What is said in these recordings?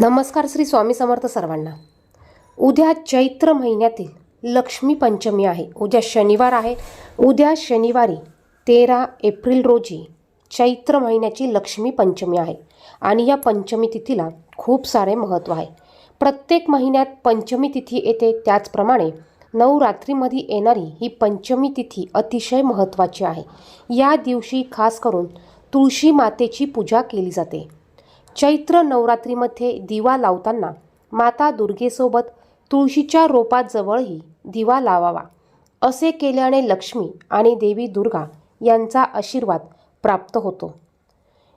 नमस्कार श्री स्वामी समर्थ सर्वांना. उद्या चैत्र महिन्यातील लक्ष्मी पंचमी आहे. उद्या शनिवार आहे. उद्या शनिवारी तेरा एप्रिल रोजी चैत्र महिन्याची लक्ष्मी पंचमी आहे. आणि या पंचमी तिथीला खूप सारे महत्त्व आहे. प्रत्येक महिन्यात पंचमी तिथी येते. त्याचप्रमाणे नवरात्रीमध्ये येणारी ही पंचमी तिथी अतिशय महत्त्वाची आहे. या दिवशी खास करून तुळशी मातेची पूजा केली जाते. चैत्र नवरात्रीमध्ये दिवा लावताना माता दुर्गेसोबत तुळशीच्या रोपाजवळही दिवा लावावा असे केल्याने लक्ष्मी आणि देवी दुर्गा यांचा आशीर्वाद प्राप्त होतो.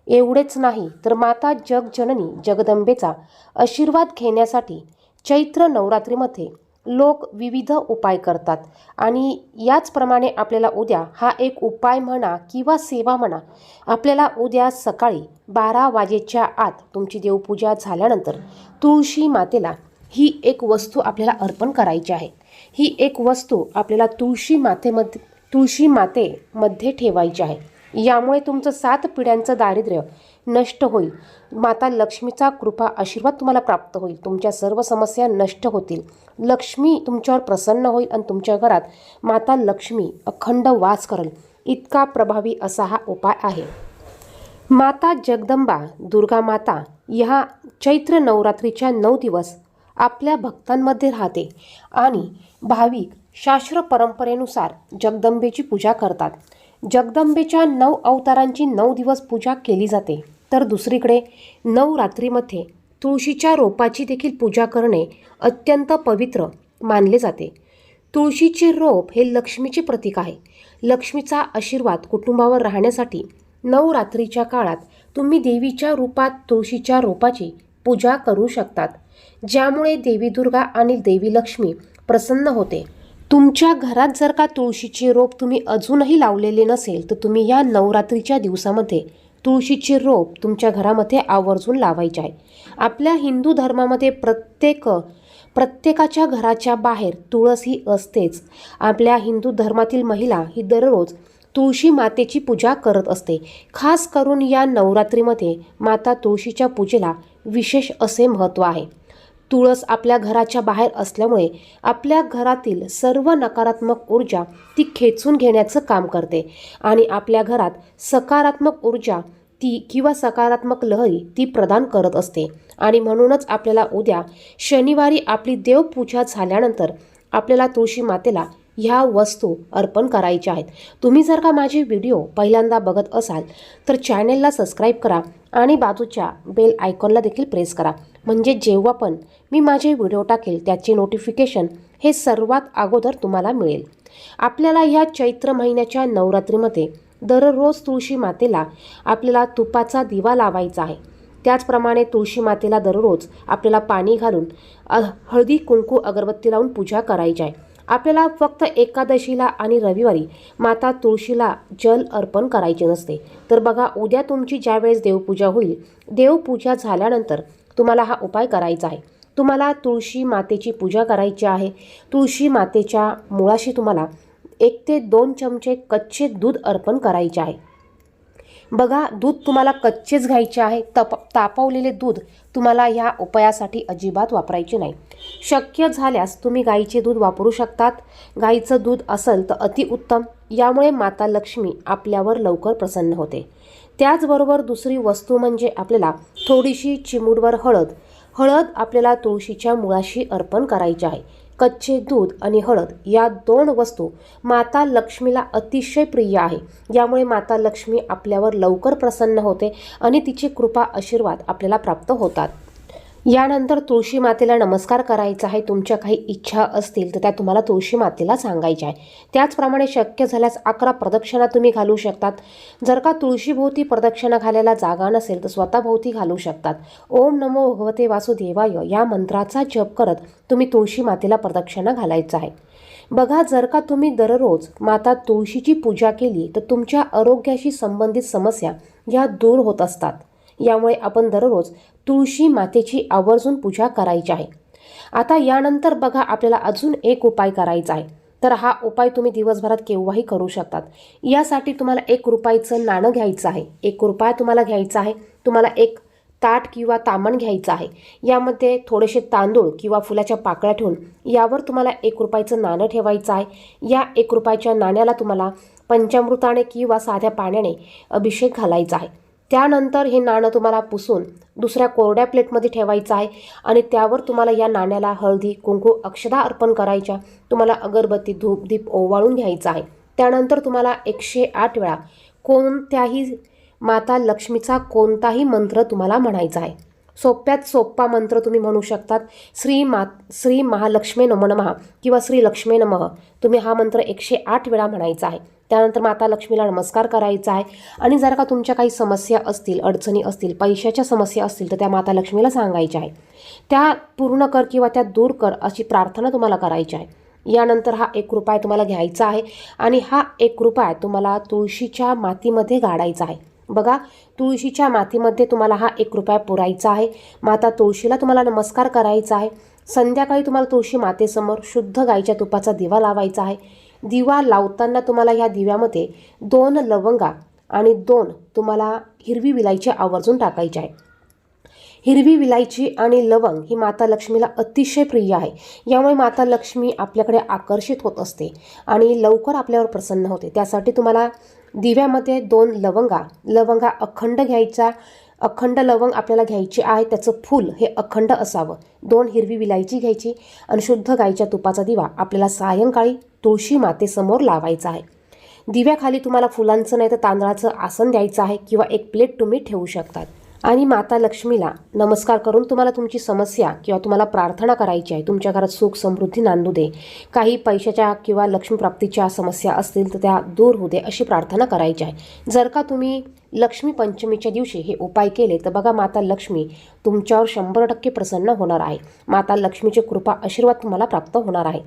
एवढेच नाही तर माता जगजननी जगदंबेचा आशीर्वाद घेण्यासाठी चैत्र नवरात्रीमध्ये लोक विविध उपाय करतात. आणि याचप्रमाणे आपल्याला उद्या हा एक उपाय म्हणा किंवा सेवा म्हणा आपल्याला उद्या सकाळी बारा वाजेच्या आत तुमची देवपूजा झाल्यानंतर तुळशी मातेला ही एक वस्तू आपल्याला अर्पण करायची आहे. ही एक वस्तू आपल्याला तुळशी मातेमध्ये तुळशी मातेमध्ये ठेवायची आहे. यामुळे तुमचं सात पिढ्यांचं दारिद्र्य नष्ट होईल. माता लक्ष्मीचा कृपा आशीर्वाद तुम्हाला प्राप्त होईल. तुमच्या सर्व समस्या नष्ट होतील. लक्ष्मी तुमच्यावर प्रसन्न होईल आणि तुमच्या घरात माता लक्ष्मी अखंड वास करेल. इतका प्रभावी असा हा उपाय आहे. माता जगदंबा दुर्गा माता ह्या चैत्र नवरात्रीच्या नऊ दिवस आपल्या भक्तांमध्ये राहते आणि भाविक शास्त्र परंपरेनुसार जगदंबेची पूजा करतात. जगदंबेच्या नऊ अवतारांची नऊ दिवस पूजा केली जाते. तर दुसरीकडे नऊ रात्रीमध्ये तुळशीच्या रोपाची देखील पूजा करणे अत्यंत पवित्र मानले जाते. तुळशीचे रोप हे लक्ष्मीचे प्रतीक आहे. लक्ष्मीचा आशीर्वाद कुटुंबावर राहण्यासाठी नऊ रात्रीच्या काळात तुम्ही देवीच्या रूपात तुळशीच्या रोपाची पूजा करू शकतात. ज्यामुळे देवी दुर्गा आणि देवी लक्ष्मी प्रसन्न होते. तुमच्या घरात जर का तुळशीचे रोप तुम्ही अजूनही लावलेले नसेल तर तुम्ही या नवरात्रीच्या दिवसामध्ये तुळशीचे रोप तुमच्या घरामध्ये आवर्जून लावायचे आहे. आपल्या हिंदू धर्मामध्ये प्रत्येक प्रत्येकाच्या घराच्या बाहेर तुळस ही असतेच. आपल्या हिंदू धर्मातील महिला ही दररोज तुळशी मातेची पूजा करत असते. खास करून या नवरात्रीमध्ये माता तुळशीच्या पूजेला विशेष असे महत्त्व आहे. तुळस आपल्या घराच्या बाहेर असल्यामुळे आपल्या घरातील सर्व नकारात्मक ऊर्जा ती खेचून घेण्याचं काम करते. आणि आपल्या घरात सकारात्मक ऊर्जा ती किंवा सकारात्मक लहरी ती प्रदान करत असते. आणि म्हणूनच आपल्याला उद्या शनिवारी आपली देवपूजा झाल्यानंतर आपल्याला तुळशी मातेला ह्या वस्तू अर्पण करायच्या आहेत. तुम्ही जर का माझे व्हिडिओ पहिल्यांदा बघत असाल तर चॅनेलला सबस्क्राईब करा आणि बाजूच्या बेल आयकॉनला देखील प्रेस करा. म्हणजे जेव्हा पण मी माझे व्हिडिओ टाकेल त्याचे नोटिफिकेशन हे सर्वात अगोदर तुम्हाला मिळेल. आपल्याला ह्या चैत्र महिन्याच्या नवरात्रीमध्ये दररोज तुळशी मातेला आपल्याला तुपाचा दिवा लावायचा आहे. त्याचप्रमाणे तुळशी मातेला दररोज आपल्याला पाणी घालून हळदी कुंकू अगरबत्ती लावून पूजा करायची आहे. आपल्याला फक्त एकादशीला आणि रविवारी माता तुळशीला जल अर्पण करायचे नसते. तर बघा उद्या तुमची ज्यावेळेस देवपूजा होईल देवपूजा झाल्यानंतर तुम्हाला हा उपाय करायचा आहे. तुम्हाला तुळशी मातेची पूजा करायची आहे. तुळशी मातेच्या मुळाशी तुम्हाला एक ते दोन चमचे कच्चे दूध अर्पण करायचे आहे. बघा दूध तुम्हाला कच्चेच घ्यायचे आहे. तप तापवलेले दूध तुम्हाला ह्या उपायासाठी अजिबात वापरायचे नाही. शक्य झाल्यास तुम्ही गाईचे दूध वापरू शकतात. गाईचं दूध असेल तर अतिउत्तम यामुळे माता लक्ष्मी आपल्यावर लवकर प्रसन्न होते. त्याचबरोबर दुसरी वस्तू म्हणजे आपल्याला थोडीशी चिमूडवर हळद. हळद आपल्याला तुळशीच्या मुळाशी अर्पण करायची आहे. कच्चे दूध आणि हळद या दोन वस्तू माता लक्ष्मीला अतिशय प्रिय आहे. यामुळे माता लक्ष्मी आपल्यावर लवकर प्रसन्न होते आणि तिची कृपा आशीर्वाद आपल्याला प्राप्त होतात. यानंतर तुळशी मातेला नमस्कार करायचा आहे. तुमच्या काही इच्छा असतील तर त्या तुम्हाला तुळशी मातेला सांगायच्या आहे. त्याचप्रमाणे शक्य झाल्यास अकरा प्रदक्षिणा तुम्ही घालू शकतात. जर का तुळशीभोवती प्रदक्षिणा घालायला जागा नसेल तर स्वतःभोवती घालू शकतात. ओम नमो भगवते वासुदेवाय या मंत्राचा जप करत तुम्ही तुळशी मातेला प्रदक्षिणा घालायचं आहे. बघा जर का तुम्ही दररोज माता तुळशीची पूजा केली तर तुमच्या आरोग्याशी संबंधित समस्या या दूर होत असतात. यामुळे आपण दररोज तुळशी मातेची आवर्जून पूजा करायची आहे. आता यानंतर बघा आपल्याला अजून एक उपाय करायचा आहे. तर हा उपाय तुम्ही दिवसभरात केव्हाही करू शकतात. यासाठी तुम्हाला एक रुपयाचं नाणं घ्यायचं आहे. एक रुपया तुम्हाला घ्यायचा आहे. तुम्हाला एक ताट किंवा तामण घ्यायचं आहे. यामध्ये थोडेसे तांदूळ किंवा फुलाच्या पाकळ्या ठेवून यावर तुम्हाला एक रुपयाचं नाणं ठेवायचं आहे. या एक रुपयाच्या नाण्याला तुम्हाला पंचामृताने किंवा साध्या पाण्याने अभिषेक घालायचा आहे. त्यानंतर हे नाणं तुम्हाला पुसून दुसऱ्या कोरड्या प्लेटमध्ये ठेवायचं आहे आणि त्यावर तुम्हाला या नाण्याला हळदी कुंकू अक्षदा अर्पण करायच्या. तुम्हाला अगरबत्ती धूप दीप ओवाळून घ्यायचा आहे. त्यानंतर तुम्हाला एकशे आठ वेळा कोणत्याही माता लक्ष्मीचा कोणताही मंत्र तुम्हाला म्हणायचा आहे. सोप्यात सोप्पा मंत्र तुम्ही म्हणू शकतात. श्री मा श्री महालक्ष्मी नमो नमः किंवा श्री लक्ष्मी नमः. तुम्ही हा मंत्र एकशे आठ वेळा म्हणायचा आहे. त्यानंतर माता लक्ष्मीला नमस्कार करायचा आहे. आणि जर का तुमच्या काही समस्या असतील अडचणी असतील पैशाच्या समस्या असतील तर त्या माता लक्ष्मीला सांगायच्या आहे त्या पूर्ण कर किंवा त्या दूर कर अशी प्रार्थना तुम्हाला करायची आहे. यानंतर हा एक रुपया तुम्हाला घ्यायचा आहे. आणि हा एक रुपया तुम्हाला तुळशीच्या मातीमध्ये गाडायचा आहे. बघा तुळशीच्या मातीमध्ये तुम्हाला हा एक रुपया पुरायचा आहे. माता तुळशीला तुम्हाला नमस्कार करायचा आहे. संध्याकाळी तुम्हाला तुळशी मातेसमोर शुद्ध गाईच्या तुपाचा दिवा लावायचा आहे. दिवा लावताना तुम्हाला ह्या दिव्यामध्ये दोन लवंगा आणि दोन तुम्हाला हिरवी विलायची आवर्जून टाकायची आहे. हिरवी विलायची आणि लवंग ही माता लक्ष्मीला अतिशय प्रिय आहे. यामुळे माता लक्ष्मी आपल्याकडे आकर्षित होत असते आणि लवकर आपल्यावर प्रसन्न होते. त्यासाठी तुम्हाला दिव्यामध्ये दोन लवंगा. लवंगा अखंड घ्यायचा अखंड लवंग आपल्याला घ्यायची आहे त्याचं फूल हे अखंड असावं. दोन हिरवी विलायची घ्यायची आणि शुद्ध गाईच्या तुपाचा दिवा आपल्याला सायंकाळी तुळशी मातेसमोर लावायचा आहे. दिव्याखाली तुम्हाला फुलांचं नाही तर तांदळाचं आसन द्यायचं आहे किंवा एक प्लेट तुम्ही ठेवू शकतात. आणि माता लक्ष्मीला नमस्कार करून तुम्हाला तुमची समस्या किंवा तुम्हाला प्रार्थना करायची आहे तुमच्या घरात सुख समृद्धी नांदू दे. काही पैशाच्या किंवा लक्ष्मीप्राप्तीच्या समस्या असतील तर त्या दूर होऊ दे अशी प्रार्थना करायची आहे. जर का तुम्ही लक्ष्मी पंचमीच्या दिवशी हे उपाय केले तर बघा माता लक्ष्मी तुमच्यावर शंभर टक्के प्रसन्न होणार आहे. माता लक्ष्मीची कृपा आशीर्वाद तुम्हाला प्राप्त होणार आहे.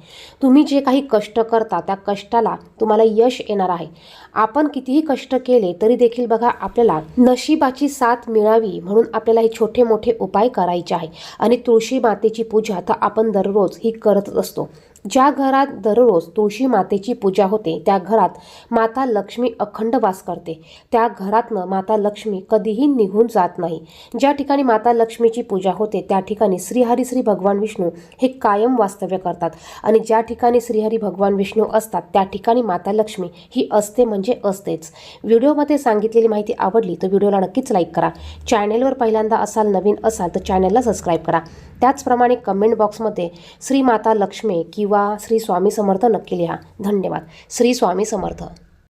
तुम्ही जे काही कष्ट करता त्या कष्टाला तुम्हाला यश येणार आहे. आपण कितीही कष्ट केले तरी देखील बघा आपल्याला नशिबाची साथ मिळावी म्हणून आपल्याला हे छोटे मोठे उपाय करायचे आहे. आणि तुळशी मातेची पूजा तर आपण दररोज ही करतच असतो. ज्या घरात दररोज तुळशी मातेची पूजा होते त्या घरात माता लक्ष्मी अखंड वास करते. त्या घरातनं माता लक्ष्मी कधीही निघून जात नाही. ज्या ठिकाणी माता लक्ष्मीची पूजा होते त्या ठिकाणी श्रीहरी श्री भगवान विष्णू हे कायम वास्तव्य करतात. आणि ज्या ठिकाणी श्रीहरी भगवान विष्णू असतात त्या ठिकाणी माता लक्ष्मी ही असते म्हणजे असतेच. व्हिडिओमध्ये सांगितलेली माहिती आवडली तर व्हिडिओला नक्कीच लाईक करा. चॅनेलवर पहिल्यांदा असाल नवीन असाल तर चॅनेलला सबस्क्राईब करा. त्याचप्रमाणे कमेंट बॉक्समध्ये श्री माता लक्ष्मी किंवा श्री स्वामी समर्थ नक्की लिहा. धन्यवाद. श्री स्वामी समर्थ.